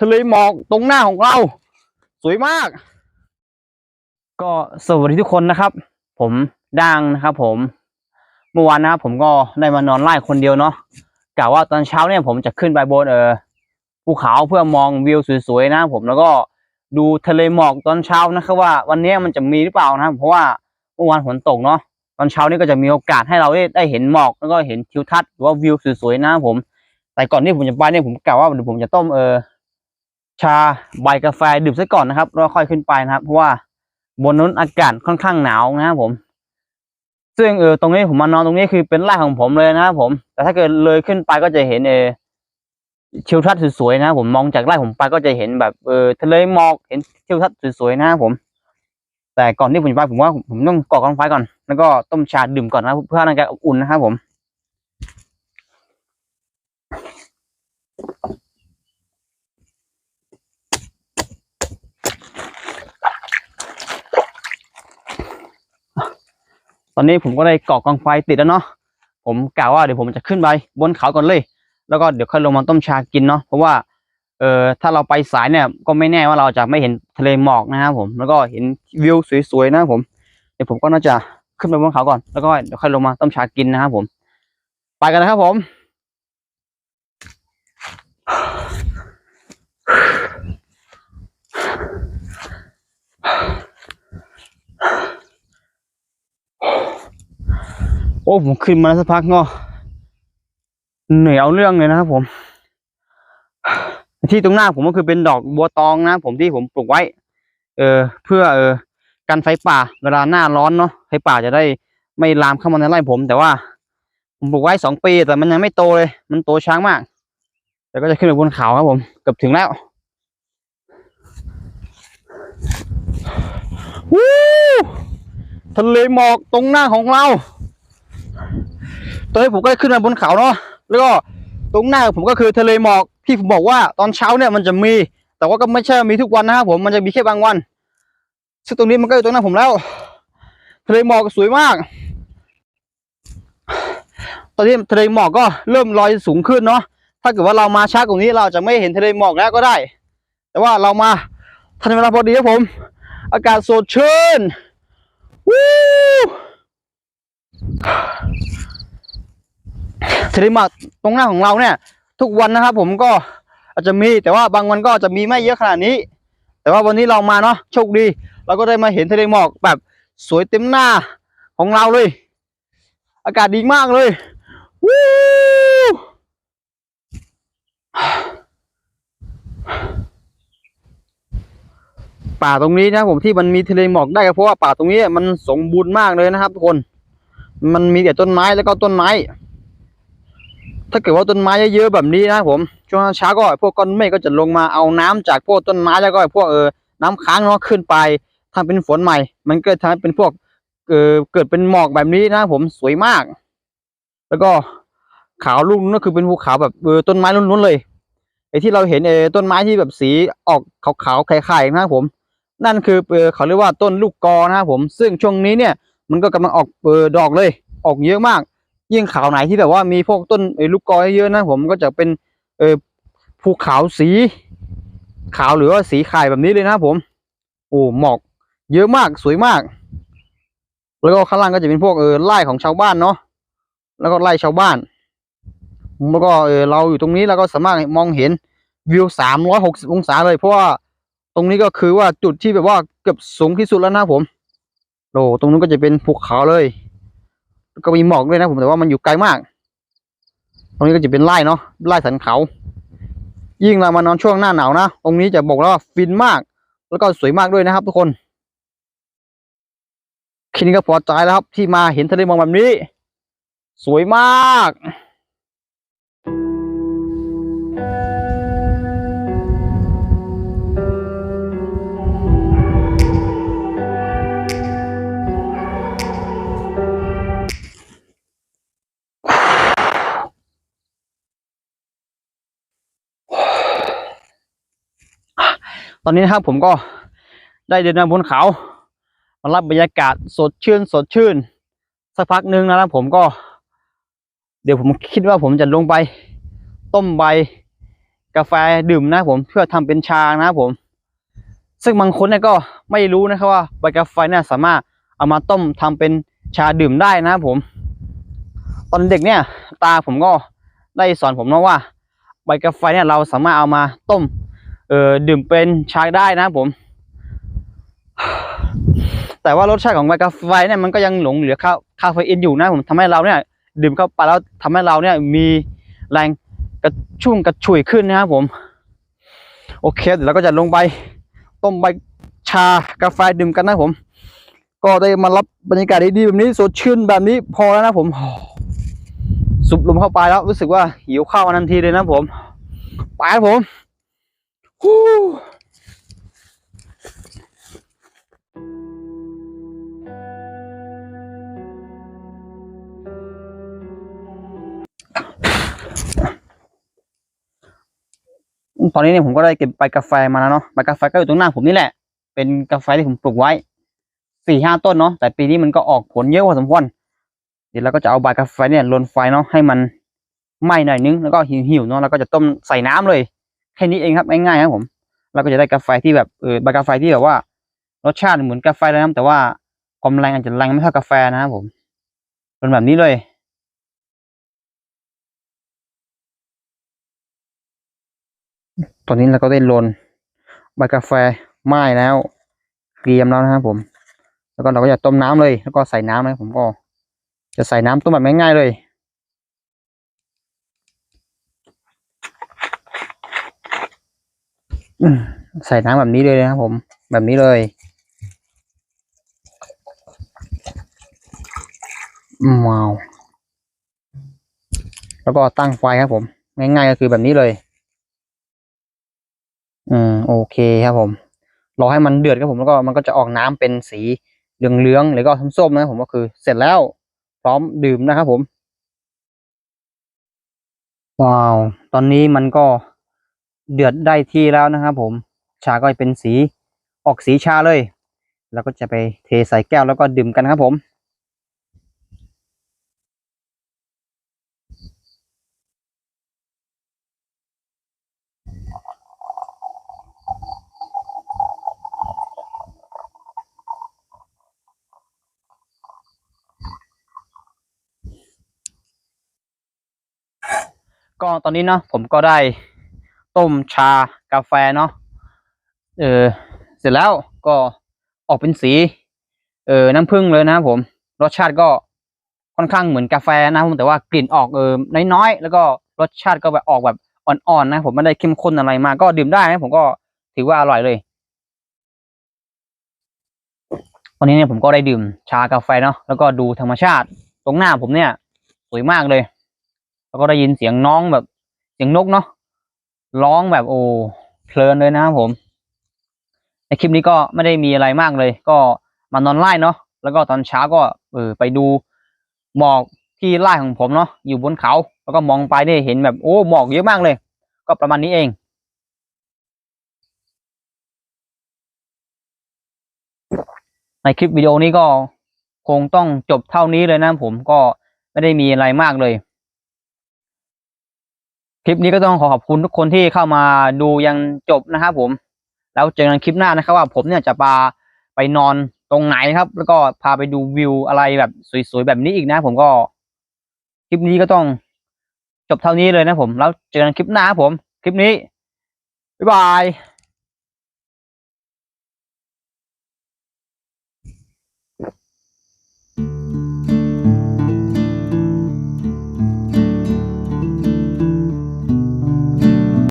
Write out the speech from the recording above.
ทะเลหมอกตรงหน้าของเรา สวยมาก ก็สวัสดีทุกคนนะครับ ผมดังนะครับผมเมื่อวานนะครับผมก็ได้มานอนไล่คนเดียวเนาะกะว่าตอนเช้าเนี่ยผมจะขึ้นไปบนเออภูเขาเพื่อมองวิวสวยๆนะผมแล้วก็ดูทะเลหมอกตอนเช้านะครับว่าวันนี้มันจะมีหรือเปล่านะครับเพราะว่าเมื่อวานฝนตกเนาะตอนเช้านี่ก็จะมีโอกาสให้เราได้ได้เห็นหมอกแล้วก็เห็นทิวทัศน์หรือว่าวิวสวยๆนะครับผม แต่ก่อนที่ผมจะไปเนี่ยผมกะว่าเดี๋ยวผมจะต้มเออ ชาใบกาแฟดื่มซะก่อนนะครับแล้วค่อยขึ้นไปนะครับ เพราะว่าบนนู้นอากาศค่อนข้างหนาวนะครับผม ซึ่งเออตรงนี้ผมมานอนตรงนี้คือเป็นไร่ของผมเลยนะครับผม แต่ถ้าเกิดเลยขึ้นไปก็จะเห็นเออทิวทัศน์สวยๆนะผมมองจากไร่ผมไปก็จะเห็นแบบเออทะเลหมอกเห็นทิวทัศน์สวยๆนะครับผม แต่ก่อนที่ผมจะไปผมว่าผมต้องก่อกองไฟก่อนแล้วก็ต้มชาดื่มก่อนนะเพื่อให้ร่างกายอบอุ่นนะครับผม ตอนนี้ผมก็ได้ก่อกองไฟติดแล้วเนาะผมกล่าวว่าเดี๋ยวผมจะขึ้นไปบนเขาก่อนเลย แล้วก็เดี๋ยวค่อยลงมาต้มชากินเนาะเพราะว่าเอ่อถ้าเราไปสายเนี่ยก็ไม่แน่ว่าเราจะไม่เห็นทะเลหมอกนะครับผมแล้วก็เห็นวิวสวยๆนะผมเดี๋ยวผมก็น่าจะขึ้นไปบนเขาก่อนแล้วก็เดี๋ยวค่อยลงมาต้มชากินนะครับผม ไปกันนะครับผม โอ้ผมขึ้นมาสักพักเนาะเหนื่อยเอาเรื่องเลยนะครับผม ที่ตรงหน้าผมก็คือเป็นดอกบัวตองนะผมที่ผมปลูกไว้ เออ เพื่อเออกันไฟป่าเวลาหน้าร้อนเนาะไฟป่าจะได้ไม่ลามเข้ามาในไร่ผม แต่ว่า ผมปลูกไว้สองปีแต่มันยังไม่โตเลย มันโตช้างมาก แต่ก็จะขึ้นไปบนเขาครับผมเกือบถึงแล้ววู้ทะเลหมอกตรงหน้าของเรา ตอนนี้ผมก็ได้ขึ้นมาบนเขาเนาะแล้วก็ตรงหน้าผมก็คือทะเลหมอกที่ผมบอกว่าตอนเช้าเนี่ยมันจะมี แต่ว่าก็ไม่ใช่มีทุกวันนะครับผมมันจะมีแค่บางวันซึ่งตรงนี้มันก็อยู่ตรงหน้าผมแล้ว ทะเลหมอกสวยมาก ตอนนี้ทะเลหมอกก็เริ่มลอยสูงขึ้นเนาะถ้าเกิดว่าเรามาช้ากว่านี้เราจะไม่เห็นทะเลหมอกแล้วก็ได้ แต่ว่าเรามาทันเวลาพอดีครับผม อากาศสดชื่นวู้ ทะ เลหมอกตรงหน้าของเราเนี่ย ทุกวันนะครับผมก็อาจจะมีแต่ว่าบางวันก็อาจจะมีไม่เยอะขนาดนี้ แต่ว่าวันนี้เรามาเนาะโชคดี เราก็ได้มาเห็นทะเลหมอกแบบสวยเต็มหน้าของเราเลย อากาศดีมากเลยวู้ป่าตรงนี้นะผมที่มันมีทะเลหมอกได้ก็เพราะว่าป่าตรงนี้มันสมบูรณ์มากเลยนะครับทุกคน มันมีแต่ต้นไม้แล้วก็ต้นไม้ ถ้าเกิดว่าต้นไม้เยอะๆแบบนี้นะผมช่วงเช้าก็พวกก้อนเมฆก็จะลงมาเอาน้ำจากพวกต้นไม้แล้วก็พวกเออน้ำค้างเนาะขึ้นไปทำเป็นฝนใหม่ มันก็ทำให้เป็นพวกเออเกิดเป็นหมอกแบบนี้นะผมสวยมาก แล้วก็ขาวลุ่มก็คือเป็นภูเขาแบบเออต้นไม้ล้วนๆเลยไอ้ที่เราเห็นเออต้นไม้ที่แบบสีออกขาวๆไข่ๆนะผม นั่นคือเออเขาเรียกว่าต้นลูกกอนะครับผม ซึ่งช่วงนี้เนี่ย มันก็กำลังออกเออดอกเลย ออกเยอะมาก ยิ่งขาวไหนที่แบบว่ามีพวกต้นลูกกอเยอะนะผมก็จะเป็นเออภูเขาสี ขาวหรือว่าสีไข่แบบนี้เลยนะผม โอ้หมอก เยอะมากสวยมาก แล้วก็ข้างล่างก็จะเป็นพวกเออไร่ของชาวบ้านเนาะแล้วก็ไร่ชาวบ้านแล้วก็เออเราอยู่ตรงนี้เราก็สามารถมองเห็นวิวสามร้อยหกสิบองศาเลยเพราะว่าตรงนี้ก็คือว่าจุดที่แบบว่าเกือบสูงที่สุดแล้วนะผมโอ้ตรงนู้นก็จะเป็นภูเขาเลย ก็มีหมอกด้วยนะผมแต่ว่ามันอยู่ไกลมาก ตรงนี้ก็จะเป็นไร่เนาะไร่สันเขา ยิ่งเรามานอนช่วงหน้าหนาวนะตรงนี้จะบอกแล้วว่าฟินมาก แล้วก็สวยมากด้วยนะครับ ทุกคนคิดนี้ก็พอใจแล้วครับที่มาเห็นทะเลหมอกแบบนี้ สวยมาก ตอนนี้นะครับผมก็ได้เดินมาบนเขามารับบรรยากาศสดชื่นสดชื่น สักพักหนึ่งนะครับผมก็ เดี๋ยวผมคิดว่าผมจะลงไป ต้มใบ กาแฟดื่มนะผมเพื่อทำเป็นชานะผม ซึ่งบางคนเนี่ยก็ไม่รู้นะครับว่าใบกาแฟเนี่ยสามารถเอามาต้มทำเป็นชาดื่มได้นะครับผม ตอนเด็กเนี่ย ตาผมก็ได้สอนผมนะว่า ใบกาแฟเนี่ยเราสามารถเอามาต้ม เออดื่มเป็นชาได้นะครับผม แต่ว่ารสชาติของกาแฟเนี่ยมันก็ยังหลงเหลือคาคาเฟอีนอยู่นะผมทำให้เราเนี่ย ดื่มเข้าไปแล้วทำให้เราเนี่ยมีแรงกระชุ่มกระชุ่ยขึ้นนะครับผม โอเคเดี๋ยวเราก็จะลงไปต้มใบชากาแฟดื่มกันนะผม ก็ได้มารับบรรยากาศดีๆแบบนี้สดชื่นแบบนี้พอแล้วนะผมสุบลมเข้าไปแล้วรู้สึกว่าหิวข้าวทันทีเลยนะผม ไปครับผม ตอนนี้เนี่ยผมก็ได้เก็บใบกาแฟมาแล้วเนาะใบกาแฟก็อยู่ตรงหน้าผมนี่แหละ เป็นกาแฟที่ผมปลูกไว้สี่ห้าต้นเนาะแต่ปีนี้มันก็ออกผลเยอะพอสมควรเดี๋ยวเราก็จะเอาใบกาแฟเนี่ยลนไฟเนาะให้มันไหม้หน่อยนึงแล้วก็หิวๆเนาะแล้วก็จะต้มใส่น้ำเลยแค่นี้เองครับง่ายๆครับผมเราก็จะได้กาแฟที่แบบเออใบกาแฟที่แบบว่ารสชาติเหมือนกาแฟเลยนะแต่ว่าความแรงอาจจะแรงไม่เท่ากาแฟนะครับผมเป็นแบบนี้เลย ตอนนี้เราก็ได้ลนใบกาแฟไหม้แล้วเกรียมแล้วนะครับผม แล้วก็เราก็จะต้มน้ำเลย แล้วก็ใส่น้ำนะผมก็ จะใส่น้ำต้มแบบง่ายๆเลยใส่น้ำแบบนี้เลยนะครับผม แบบนี้เลยอืมว้าวแล้วก็ตั้งไฟครับผม ง่ายๆก็คือแบบนี้เลย อืมโอเคครับผมรอให้มันเดือดครับผมแล้วก็มันก็จะออกน้ำเป็นสีเหลืองๆหรือก็ส้มๆนะครับผมก็คือเสร็จแล้วพร้อมดื่มนะครับผมว้าวตอนนี้มันก็เดือดได้ที่แล้วนะครับผมชาก็เป็นสีออกสีชาเลย แล้วก็จะไปเทใส่แก้วแล้วก็ดื่มกันครับผม ก็ตอนนี้เนาะผมก็ได้ต้มชากาแฟเนาะเออเสร็จแล้วก็ออกเป็นสี เออน้ำผึ้งเลยนะครับผมรสชาติก็ค่อนข้างเหมือนกาแฟนะผมแต่ว่ากลิ่นออกเออน้อยๆแล้วก็รสชาติก็แบบออกแบบอ่อนๆนะ ผมไม่ได้เข้มข้นอะไรมากก็ดื่มได้นะผมก็ถือว่าอร่อยเลยวันนี้เนี่ยผมก็ได้ดื่มชากาแฟเนาะแล้วก็ดูธรรมชาติ ตรงหน้าผมเนี่ยสวยมากเลย แล้วก็ได้ยินเสียงน้องแบบเสียงนกเนาะร้องแบบโอ้เพลินเลยนะครับผม ในคลิปนี้ก็ไม่ได้มีอะไรมากเลย ก็มานอนไล่เนาะแล้วก็ตอนเช้าก็เออไปดูหมอกที่ไร่ของผมเนาะอยู่บนเขา แล้วก็มองไปเนี่ยเห็นแบบโอ้หมอกเยอะมากเลย ก็ประมาณนี้เองในคลิปวิดีโอนี้ก็คงต้องจบเท่านี้เลยนะผมก็ไม่ได้มีอะไรมากเลย คลิปนี้ก็ต้องขอขอบคุณทุกคนที่เข้ามาดูยังจบนะครับผม แล้วเจอกันคลิปหน้านะครับว่าผมเนี่ยจะพาไปนอนตรงไหนครับ แล้วก็พาไปดูวิวอะไรแบบสวยๆแบบนี้อีกนะผมก็ คลิปนี้ก็ต้องจบเท่านี้เลยนะผม แล้วเจอกันคลิปหน้าผม คลิปนี้บ๊ายบาย